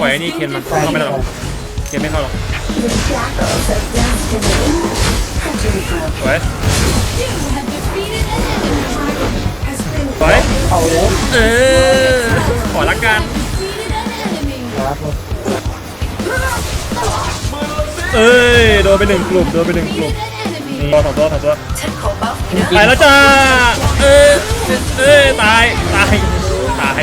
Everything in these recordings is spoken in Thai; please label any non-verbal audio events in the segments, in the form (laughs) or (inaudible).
ปล่อยไอ้นี่เคนมันเข้าไม่ได้หรอกเคนไม่เข้าหรอก The shackles of destiny have been broken. สวยสวยเอาแล้วเออขอละกันเอ้ยโดนไปหนึ่งกลุ่มโดนไปหนึ่งกลุ่มตัวสองตัวสองตัวตายแล้วจ้าเอ้ยเอ้ยตายตายตาย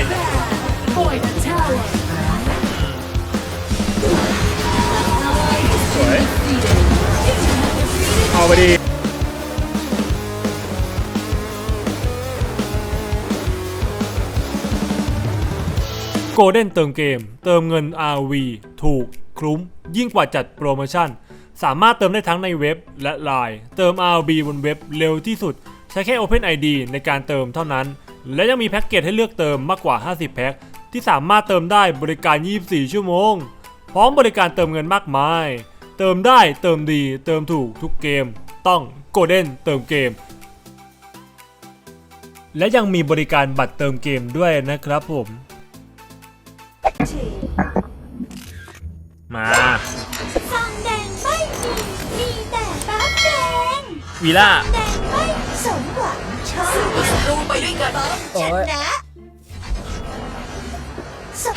เอาไปดีโกลเด้นเติมเกม เติมเงิน RV ถูก คุ้ม ยิ่งกว่าจัดโปรโมชั่น สามารถเติมได้ทั้งในเว็บและไลน์เติม RV บนเว็บเร็วที่สุด ใช้แค่ Open ID ในการเติมเท่านั้น และยังมีแพ็กเกจให้เลือกเติมมากกว่า 50 แพ็คที่สามารถเติมได้บริการ 24 ชั่วโมง พร้อมบริการเติมเงินมากมาย เติมได้เติมดีเติมถูกทุกเกม ต้อง Golden เติมเกม และยังมีบริการบัตรเติมเกมด้วยนะครับผม มาซองแดงไม่มีมีแต่บัฟแดงวีล่าแดงไม่สมหวังชอบรู้ไปด้วยกันชนะ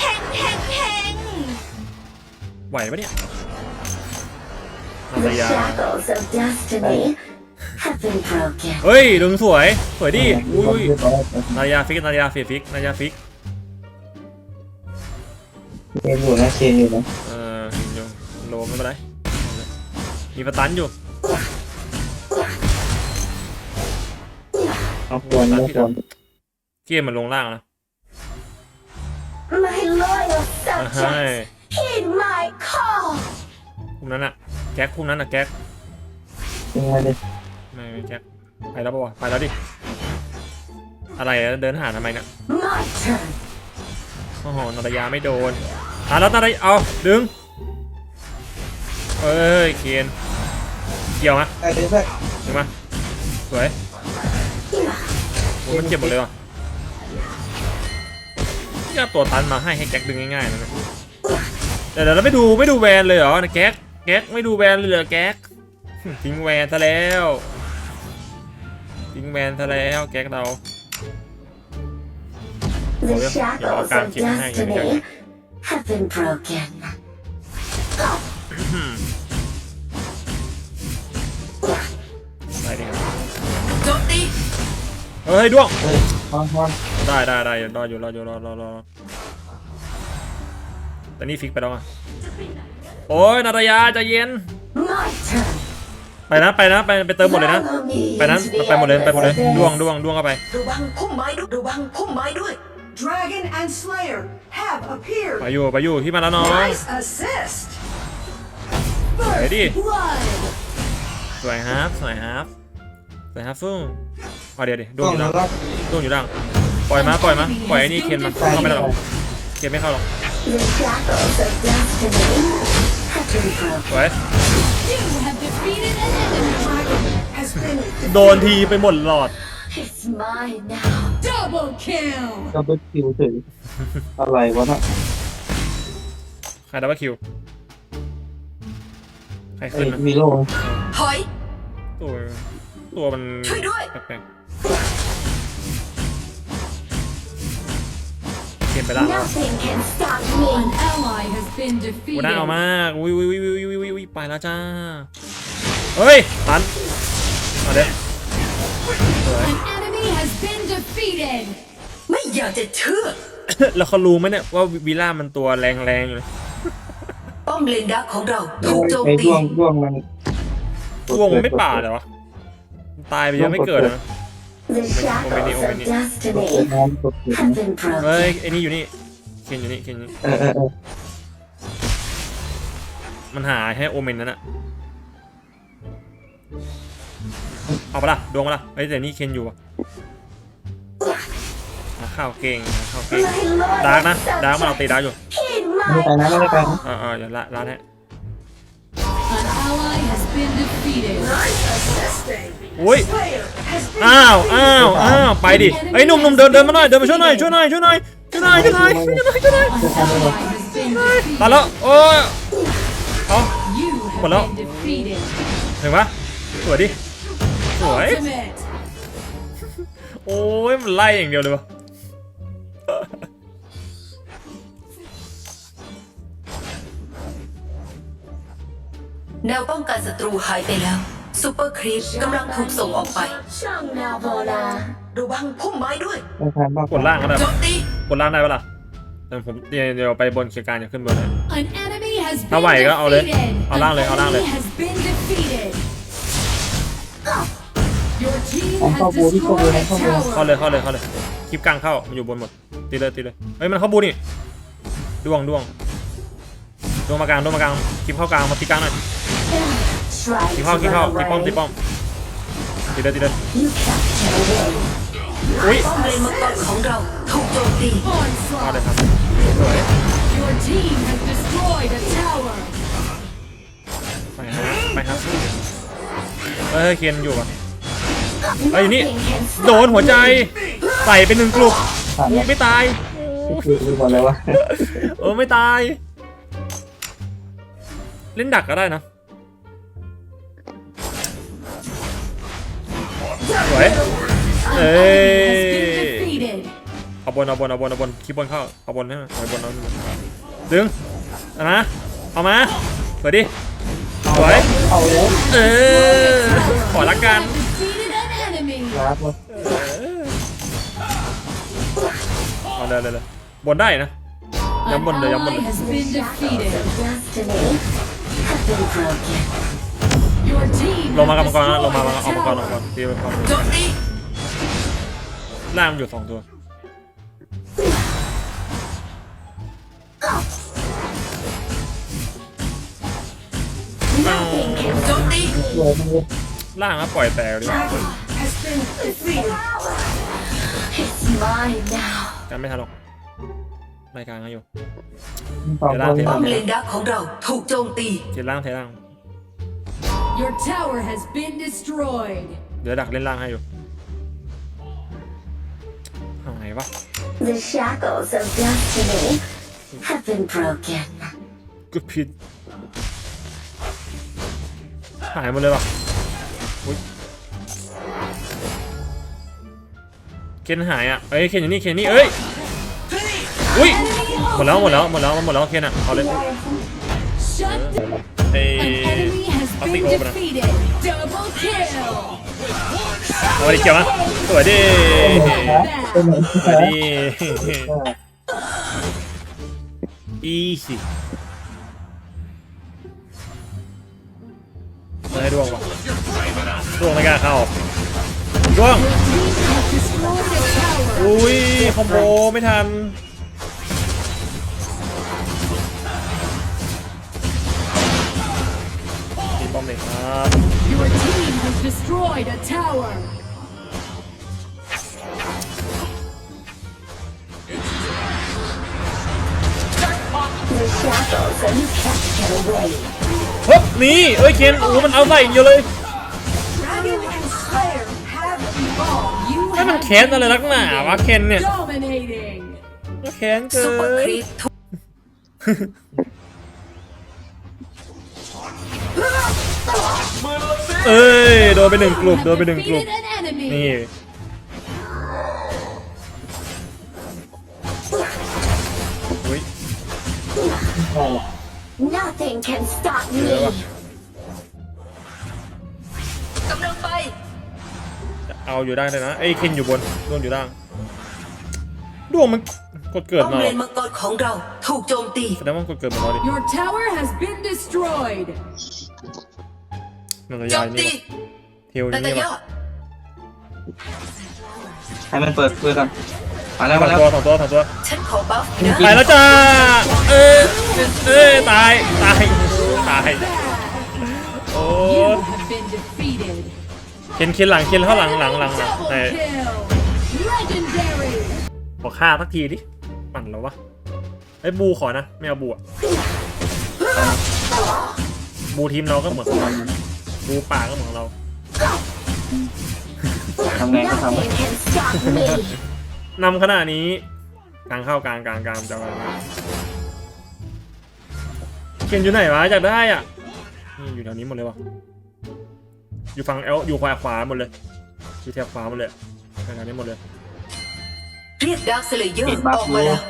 แฮงแฮงแฮงไหวปะเนี่ย นา The ตยา shackles of destiny have been broken. เฮ้ยดึงสวย สวยดิอุ้ยเรียบร้อยนายาฟิกนายาเฟียฟิกนายาฟิกเชนอยู่นะเชนอยู่นะเออเห็นอยู่โลไม่เป็นไร มีประตันอยู่เอาควรเอาควรเกมมันลงล่างนะ My loyal อ่าให้ subjects, heed my call. พวกนั้นอะ แก๊กพวกนั้นอะแก๊กยังไงเลยไม่ไม่แก๊กไปแล้วปะวะไปแล้วดิ อะไรอะเดินหาทำไมเนี่ย My turn. โอ้โหนาตยาไม่โดนอะแล้วนาตยาเอาดึง เอ้ยเคนเกี่ยวมะไอ้เด็กแรกดึงมาสวยโอ้ยมันเก็บหมดเลยว่ะนี่เอาตัวตันมาให้ให้แก๊กดึงง่ายๆนะเนี่ยเดี๋ยวเดี๋ยวเราไม่ดูไม่ดูแวนเลยเหรอนะแก๊ก แก๊กไม่ดูแวนเลยเหรอแก๊กทิ้งแวนซะแล้วทิ้งแวนซะแล้วแก๊กเรา The yeah, shackles I'll of keep an eye on you. destiny have been broken. ไปดิครับโจมตีเฮ้ยด้วงเฮ้ยฮอนฮอนได้ได้ได้รออยู่รออยู่รอรอรอแต่นี่ฟิกไปแล้วอะ โอ้ยนาตยาใจเย็น My turn. ไปนะไปนะไปไปเติมหมดเลยนะ Follow me ไปนั้น into the ไปหมดเลยไปหมดเลย abyss. ด้วงด้วงด้วงเข้าไประวังพุ่มไม้ด้วยระวังพุ่มไม้ด้วย Dragon and Slayer have appeared. ไปอยู่ไปอยู่ที่มาแล้วน้อง Nice assist. สวยดิ blood สวยฮาร์ฟสวยฮาร์ฟสวยฮาร์ฟฟุ้งเอาเดี๋ยวดิด้วต้งองอยู่แล้ล่าวงด้วงอยู่ล่างปล่อยมาปล่อยมาปล่อยไอ้นี่เคนมาเข้าไม่ได้หรอกเคนไม่เข้าหรอก สวย You have defeated an enemy. Has been โดนทีไปหมดหลอด It's mine now. Double kill. ก็เป็นคิวถึงอะไรวะน่ะใครดับเบิลคิว ใครไอ้ขึ้นนะวีโร่ถอยตัวตัวมันช่วยด้วย แปลกๆ เกมไปละ Nothing can stop me. An ally has been กู defeated. น่าเอามากวิววิววิววิววิววิววิวไปแล้วจ้าเฮ้ยตันมาเด้สวย An enemy has been defeated. ไม่อยากจะเชื่อแล้วเขารู้ไหมเนี่ยว่าวิลล่ามันตัวแรงแรงๆอยู่เลยป้อมเลนดักของเราถูกโจมไอ้ตีด้วงด้วงมันวงมันไม่ป่าเลยวะมันตายไปเยอะไม่เกิดเลยนะ The shackles of กด destiny น้ำกด have been เฮ้ย broken. ไอ้นี่อยู่นี่เคนอยู่นี่เคนอยู่นี่ เออเออเออมันหาให้โอเมนนั่นอะเอาปะล่ะ ดวงปะล่ะเฮ้ยแต่นี่เคนอยู่อะหาข้าวเก่งหาข้าวเก่ง My ดาร์ก loyal นะดาร์กมันเอาตี subjects, ดาร์กอยู่ heed ไม่ได้ my ไปนะไม่ได้ไป call. นะ เออเออเดี๋ยวละละให้ An ally has been defeated. nice assisting. อุ้ย Slayer has been อ้าว อ้าว อ้าว ไปดิไอ้ยหนุ่มหนุ่มเดินเดินมาหน่อย เดินมาช่วยหน่อย ช่วยหน่อย ช่วยหน่อย ช่วยหน่อย ช่วยหน่อย ช่วยหน่อย ช่วยหน่อย An ally has been defeated. ตายแล้ว โอ้ยเอา You have Well, been defeated. ถึงปะสวยดิ สวย Ultimate. โอ้ย มันไล่อย่างเดียวเลยวะ แนวป้องกันศัตรูหายไปแล้วซูเปอร์ครีปกำลังถูกส่งออกไป ช่างแนวโบราดูะวังพุ่มไม้ด้วยต้องกบ้ากดล่างก็ได้จปะตีกดล่างได้ปะล่ะเดี๋ยวผมเดี๋ยวเดี๋ยวไปบนเคียร์การจะขึ้นบนเลยถ้าไหวก็เอาเลยเอาล่างเลยเอาล่างเลยเข้าบูที่เข้าบูเข้าบูเข้าเลยเข้าเลยเข้าเลยคลิปกลางเข้ามันอยู่บนหมดตีเลยตีเลยเฮ้ยมันเข้าบูนี่ดวงดวงดวงมากลางดวงมากลางคลิปเข้ากลางมาตีกลางหน่อย Try คลิป to เข้าคลิปเข้า run ตีป้อม away. ตีป้อมตีเลยตีเลย You capture away. อุ้ยป้อมเลนมังกรของเราถูกโจมตีเอาเลย Onslaught. ครับสวย Your team has destroyed a tower. ไปฮะไปครับเฮ้ยเคนอยู่ปะเฮ้ยอยู่นี่ Nothing can stop โดนหัวใจใส่เป็นหนึ่งกลุ่มผ่านแล้วไม่ตายคือคือก่อนเลยวะเออไม่ตาย เล่นดักก็ได้นะ สวยเอ้ยเอาบนเอาบนเอาบนเอาบนคลิปบนเข้าเอาบนให้หน่อยเอาบนเอาดึงเอามาเอามาสวยดิสวยเอาเออขอละกัน Defeated an enemy. ลาบเอาเลยเลยเลยบนได้นะ An Yum, bunda, yum, ally bunda. has been defeated. Destiny have been broken. Your team ลงมากับ has มังกรนะลงมา destroyed เอา a มังกรเอามังก tower. รตีมังกรโจมตีล่างมันอยู่สองตัว Nothing can โจมตีสวยมากเลยล่างก็ปล่อยแตกดิ Dragon has been defeated. It's mine now. กันไม่ทันหรอกรายการก็อยู่ต่อเดี๋ยวไปลากเทป้อมเลนดักของเราถูกโจมตีเทล่างเทล่าง Your tower has been destroyed. เดี๋ยวดักเล่นล่างให้อยู่หายวะ The shackles of destiny have been broken. กูผิด หายหมดเลยว่ะอุ้ยเคนหายอะเอ้ย เคนอยู่นี่ เคนนี่ เอ้ย อุ้ย หมดแล้ว หมดแล้ว หมดแล้ว หมดแล้ว เคนอะ เอาเลย Shut down. เอ้ An enemy has เอาติ been โอไปนะ defeated. Double kill. เอาไปดิเกี่ยวนะสวยดิเป็นเหมือนสวยแพ้ดิอีสิไม่ให้ดวงว่ะดวงไม่กล้าเข้าดวง Destroyed a tower. อุ้ยคอมโบไม่ทัน ตีป้อมเลยครับ Your team has destroyed a tower. The shackles of you capture away. เฮ้ยหนี่เอ้ยเคนโอ้โหมันเอาใส่อย่างเดียวเลย Dragon and Slayer have evolved. You ให้มัน have แค้นอะไรนักหนาวะเคนเนี่ย dominating. แค้นเกิ ซูเปอร์ครี น ปถู (laughs) เอ้ยโดนไปหนึ่งกลุ่มโดนไปหนึ่งกลุ่ม Defeated an enemy. นี่อุ้ยใช่หรอ Nothing can stop me. กำลังไปเอาอยู่ได้เลยนะไอ้ยเคนอยู่บนดวงอยู่ล่างดวงมันกดเกิดป้อมมาเลเหรอนมังกรของเราถูกโจมตีแสดงว่ามันกดเกิดมาแล้วดิ Your tower has been destroyed. มันจะโจย้ายมนี่ตีวะเทลแต่นี่ยวะอดให้มันเปิดคุยกันมาแล้วสอมางแล้วตัวสองตัวสองตัวฉันขอบัฟนะตายแล้วจ้าเอ้ยเอ้ยตายตายตายโอ้ You have been defeated. เข็นเข็นหลังเข็นเข้าหลังหลังหลังหลัง Double ไอ้ kill. Legendary. ขอฆ่าสักทีดิปั่นแล้ววะไอ้ยบูขอนะไม่เอาบูอะบูทีมเราก็เหมือนขอ งเราบูป่าก็เหมือนของเรา ทำไงก็ทำ Nothing can stop me. นำขนาดนี้กลางเข้ากลางกลางกลางจะอะไรคนอยู่ไหนวะอยากได้อะนี่อยู่แถวนี้หมดเลยวะอยู่ฝั่งเอลอยู่ขวาขวาหมดเลยอยู่แถวขวาหมดเลยแถวนี้หมดเลยเรียกดาร์คสเลเยอร์ออกมาแล้ว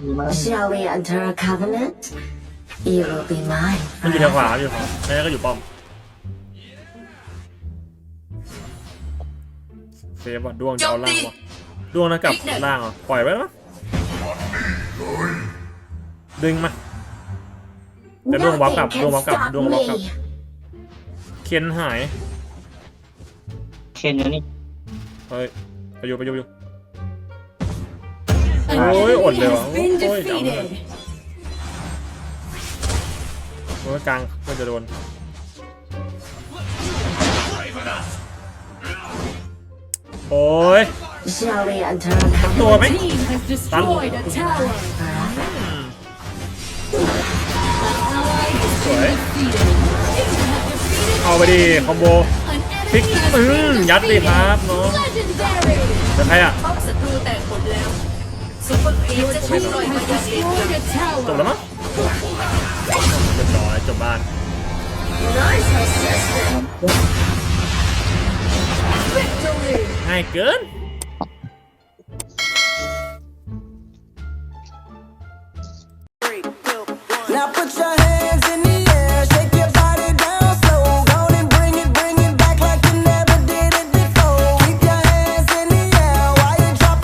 ดีมาก Shall we enter a covenant? You will be mine. มันอยู่แถวขวาอยู่ขวาแม่ก็อยู่ป้อม ซฟว่ะดวงจะเอาล่างว่ะดวงนะกลับล่างเหรอะปล่อยไว้แล้วดึงมา Cái đuông báo cặp, Nothing đuông báo can cặp, stop đuông báo cặp. me. เคนหายเคนอยู่นี่เฮ้ยไปอยู่ไปอยู่ไปอยู่ An Ôi, ổn enemy rồi has à? been Ôi, chào defeated. โอ้ยกลางเพื่อนจะโดน โอ้ย Shall we unturn ตัวไหมสวย เอาไปดีคอมโบชิกอืมยัดดิครับเนาะใครอะตกแล้วจบแล้วมั้งเรียบร้อยจบบ้าน Victory. ง่ายเกิน